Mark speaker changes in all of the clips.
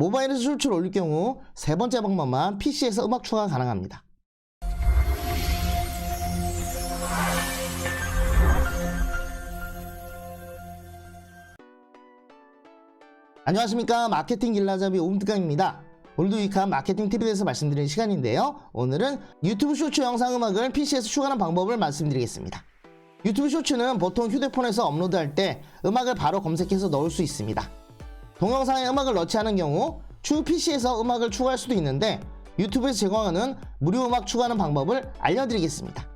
Speaker 1: 모바일에서 쇼츠를 올릴 경우 세 번째 방법만 PC에서 음악 추가가 가능합니다. 안녕하십니까 마케팅 길라잡이 옴드강입니다. 오늘도 유익한 마케팅 대해서 말씀드리는 시간인데요. 오늘은 유튜브 쇼츠 영상 음악을 PC에서 추가하는 방법을 말씀드리겠습니다. 유튜브 쇼츠는 보통 휴대폰에서 업로드할 때 음악을 바로 검색해서 넣을 수 있습니다. 동영상에 음악을 넣지 않은 경우 추후 PC에서 음악을 추가할 수도 있는데 유튜브에서 제공하는 무료 음악 추가하는 방법을 알려드리겠습니다.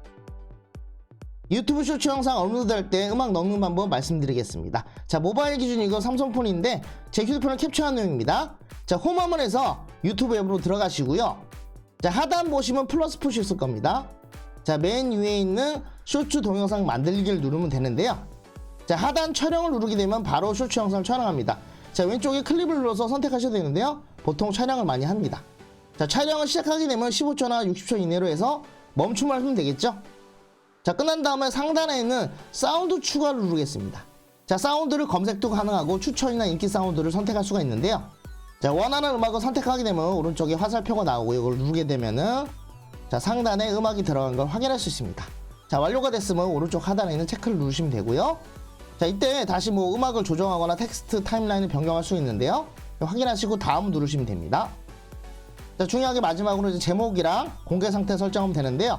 Speaker 1: 유튜브 쇼츠 영상 업로드할 때 음악 넣는 방법 말씀드리겠습니다. 자 모바일 기준 이거 삼성폰인데 제 휴대폰을 캡처한 내용입니다. 자 홈화면에서 유튜브 앱으로 들어가시고요. 자 하단 보시면 플러스 푸시 있을 겁니다. 자 맨 위에 있는 쇼츠 동영상 만들기를 누르면 되는데요. 자 하단 촬영을 누르게 되면 바로 쇼츠 영상을 촬영합니다. 자 왼쪽에 클립을 눌러서 선택하셔야 되는데요. 보통 촬영을 많이 합니다. 자 촬영을 시작하게 되면 15초나 60초 이내로 해서 멈춤을 하면 되겠죠. 자 끝난 다음에 상단에 있는 사운드 추가를 누르겠습니다. 자 사운드를 검색도 가능하고 추천이나 인기 사운드를 선택할 수가 있는데요. 자 원하는 음악을 선택하게 되면 오른쪽에 화살표가 나오고 이걸 누르게 되면은 자 상단에 음악이 들어간 걸 확인할 수 있습니다. 자 완료가 됐으면 오른쪽 하단에 있는 체크를 누르시면 되고요. 자 이때 다시 뭐 음악을 조정하거나 텍스트 타임라인을 변경할 수 있는데요. 확인하시고 다음 누르시면 됩니다. 자 중요하게 마지막으로 이제 제목이랑 공개 상태 설정하면 되는데요.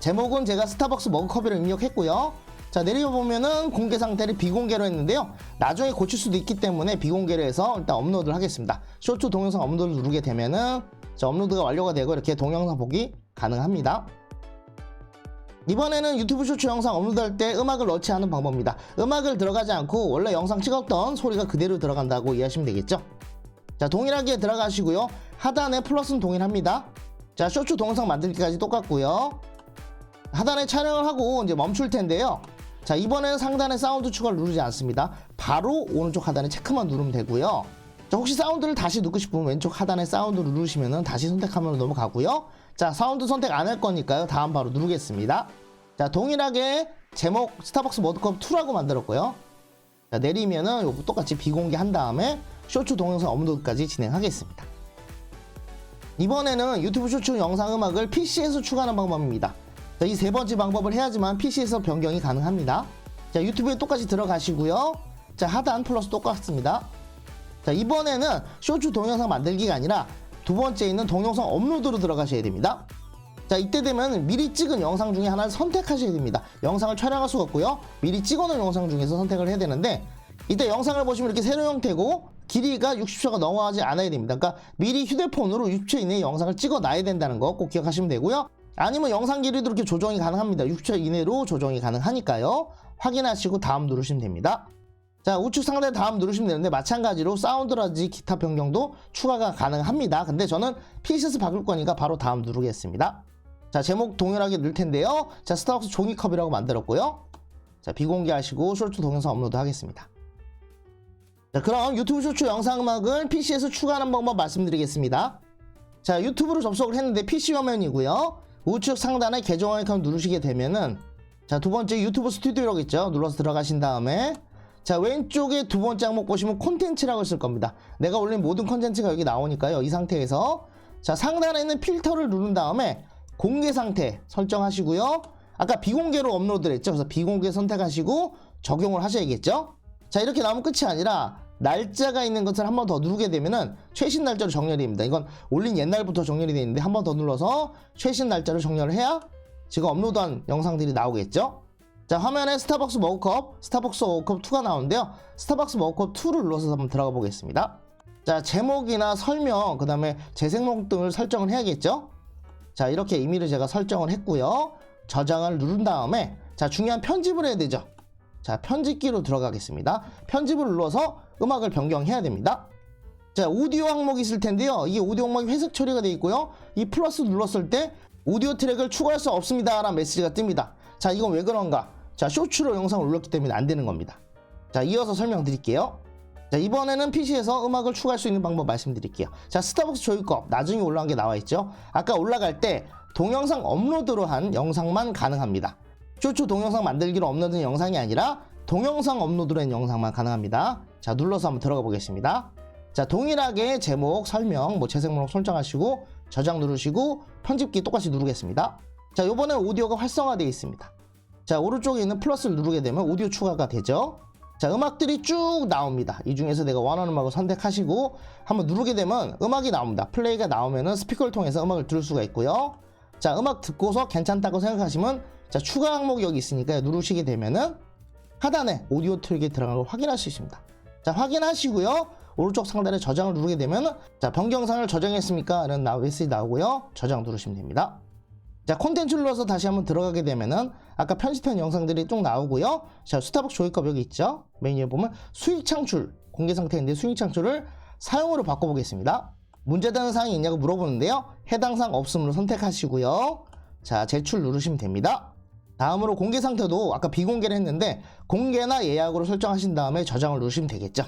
Speaker 1: 제목은 제가 스타벅스 머그컵을 입력했고요. 자 내려보면은 공개 상태를 비공개로 했는데요. 나중에 고칠 수도 있기 때문에 비공개로 해서 일단 업로드를 하겠습니다. 쇼츠 동영상 업로드를 누르게 되면은 자, 업로드가 완료가 되고 이렇게 동영상 보기 가능합니다. 이번에는 유튜브 쇼츠 영상 업로드할 때 음악을 넣지 않은 방법입니다. 음악을 들어가지 않고 원래 영상 찍었던 소리가 그대로 들어간다고 이해하시면 되겠죠. 자 동일하게 들어가시고요. 하단에 플러스는 동일합니다. 자 쇼츠 동영상 만들기까지 똑같고요. 하단에 촬영을 하고 이제 멈출 텐데요. 자 이번에는 상단에 사운드 추가를 누르지 않습니다. 바로 오른쪽 하단에 체크만 누르면 되고요. 자 혹시 사운드를 다시 넣고 싶으면 왼쪽 하단에 사운드를 누르시면 다시 선택하면 넘어가고요. 자 사운드 선택 안 할 거니까요. 다음 바로 누르겠습니다. 자 동일하게 제목 스타벅스 머드컵 2라고 만들었고요. 자 내리면은 요거 똑같이 비공개 한 다음에 쇼츠 동영상 업로드까지 진행하겠습니다. 이번에는 유튜브 쇼츠 영상 음악을 PC에서 추가하는 방법입니다. 이세 번째 방법을 해야지만 PC에서 변경이 가능합니다. 자, 유튜브에 똑같이 들어가시고요. 자, 하단 플러스 똑같습니다. 자, 이번에는 쇼츠 동영상 만들기가 아니라 두 번째 있는 동영상 업로드로 들어가셔야 됩니다. 자, 이때 되면 미리 찍은 영상 중에 하나를 선택하셔야 됩니다. 영상을 촬영할 수가 없고요. 미리 찍어놓은 영상 중에서 선택을 해야 되는데 이때 영상을 보시면 이렇게 세로 형태고 길이가 60초가 넘어가지 않아야 됩니다. 그러니까 미리 휴대폰으로 60초 이내에 영상을 찍어 놔야 된다는 거 꼭 기억하시면 되고요. 아니면 영상 길이도 이렇게 조정이 가능합니다. 60초 이내로 조정이 가능하니까요. 확인하시고 다음 누르시면 됩니다. 자, 우측 상단에 다음 누르시면 되는데 마찬가지로 사운드라든지 기타 변경도 추가가 가능합니다. 근데 저는 PC에서 바꿀 거니까 바로 다음 누르겠습니다. 자, 제목 동일하게 넣을 텐데요. 자, 스타벅스 종이컵이라고 만들었고요. 자, 비공개하시고 쇼츠 동영상 업로드 하겠습니다. 자, 그럼 유튜브 쇼츠 영상 음악을 PC에서 추가하는 방법 말씀드리겠습니다. 자, 유튜브로 접속을 했는데 PC 화면이고요. 우측 상단에 계정 아이콘 누르시게 되면은 자, 두 번째 유튜브 스튜디오라고 있죠. 눌러서 들어가신 다음에 자, 왼쪽에 두 번째 항목 보시면 콘텐츠라고 있을 겁니다. 내가 올린 모든 콘텐츠가 여기 나오니까요. 이 상태에서 자, 상단에 있는 필터를 누른 다음에 공개 상태 설정하시고요. 아까 비공개로 업로드를 했죠. 그래서 비공개 선택하시고 적용을 하셔야겠죠. 자, 이렇게 나오면 끝이 아니라 날짜가 있는 것을 한 번 더 누르게 되면은 최신 날짜로 정렬이 됩니다. 이건 올린 옛날부터 정렬이 되어 있는데 한 번 더 눌러서 최신 날짜를 정렬을 해야 지금 업로드한 영상들이 나오겠죠. 자 화면에 스타벅스 머그컵, 스타벅스 머그컵 2가 나오는데요. 스타벅스 머그컵 2를 눌러서 한번 들어가 보겠습니다. 자 제목이나 설명, 그 다음에 재생목 등을 설정을 해야겠죠. 자 이렇게 임의를 제가 설정을 했고요. 저장을 누른 다음에 자 중요한 편집을 해야 되죠. 자 편집기로 들어가겠습니다. 편집을 눌러서 음악을 변경해야 됩니다. 자 오디오 항목이 있을 텐데요. 이 오디오 항목이 회색 처리가 되어 있고요. 이 플러스 눌렀을 때 오디오 트랙을 추가할 수 없습니다. 라는 메시지가 뜹니다. 자 이건 왜 그런가? 자 쇼츠로 영상을 올렸기 때문에 안 되는 겁니다. 자 이어서 설명드릴게요. 자 이번에는 PC에서 음악을 추가할 수 있는 방법 말씀드릴게요. 자 스타벅스 조이컵 나중에 올라간 게 나와 있죠. 아까 올라갈 때 동영상 업로드로 한 영상만 가능합니다. 쇼츠 동영상 만들기로 업로드된 영상이 아니라 동영상 업로드로 한 영상만 가능합니다. 자 눌러서 한번 들어가 보겠습니다. 자, 동일하게 제목, 설명, 뭐 재생 목록 설정하시고 저장 누르시고 편집키 똑같이 누르겠습니다. 자, 요번에 오디오가 활성화되어 있습니다. 자, 오른쪽에 있는 플러스를 누르게 되면 오디오 추가가 되죠. 자, 음악들이 쭉 나옵니다. 이 중에서 내가 원하는 음악을 선택하시고 한번 누르게 되면 음악이 나옵니다. 플레이가 나오면은 스피커를 통해서 음악을 들을 수가 있고요. 자, 음악 듣고서 괜찮다고 생각하시면 자, 추가 항목이 여기 있으니까 누르시게 되면은 하단에 오디오 트랙에 들어간 걸 확인할 수 있습니다. 자, 확인하시고요. 오른쪽 상단에 저장을 누르게 되면 자, 변경사항을 저장했습니까? 라는 나- 메시지 나오고요. 저장 누르시면 됩니다. 자, 콘텐츠를 눌러서 다시 한번 들어가게 되면은 아까 편집한 영상들이 쭉 나오고요. 자, 스타벅스 조이컵 여기 있죠? 메뉴에 보면 수익 창출 공개 상태인데 수익 창출을 사용으로 바꿔보겠습니다. 문제되는 사항이 있냐고 물어보는데요. 해당 사항 없음으로 선택하시고요. 자, 제출 누르시면 됩니다. 다음으로 공개 상태도 아까 비공개를 했는데 공개나 예약으로 설정하신 다음에 저장을 누르시면 되겠죠.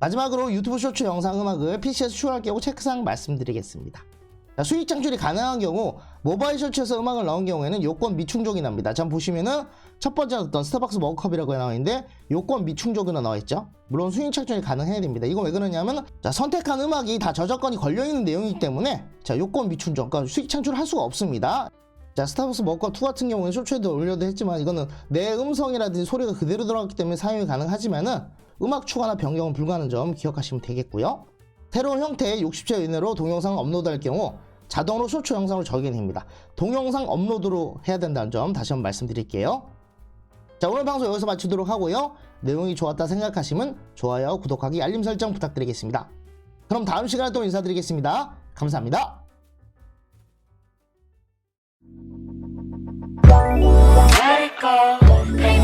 Speaker 1: 마지막으로 유튜브 쇼츠 영상 음악을 PC에서 추가할 경우 체크사항 말씀드리겠습니다. 자, 수익 창출이 가능한 경우 모바일 쇼츠에서 음악을 넣은 경우에는 요건 미충족이 납니다. 자 보시면은 첫 번째 어떤 스타벅스 머그컵이라고 나와 있는데 요건 미충족으로 나와 있죠. 물론 수익 창출이 가능해야 됩니다. 이건 왜 그러냐면 자, 선택한 음악이 다 저작권이 걸려 있는 내용이기 때문에 자 요건 미충족, 그러니까 수익 창출을 할 수가 없습니다. 자 스타벅스 머그컵 2 같은 경우는 쇼츠에도 올려도 했지만 이거는 내 음성이라든지 소리가 그대로 들어갔기 때문에 사용이 가능하지만은 음악 추가나 변경은 불가하는 점 기억하시면 되겠고요. 새로운 형태의 60초 이내로 동영상을 업로드할 경우 자동으로 쇼츠 영상으로 적용됩니다. 동영상 업로드로 해야 된다는 점 다시 한번 말씀드릴게요. 자 오늘 방송 여기서 마치도록 하고요. 내용이 좋았다 생각하시면 좋아요, 구독하기, 알림 설정 부탁드리겠습니다. 그럼 다음 시간에 또 인사드리겠습니다. 감사합니다.
Speaker 2: Let it go,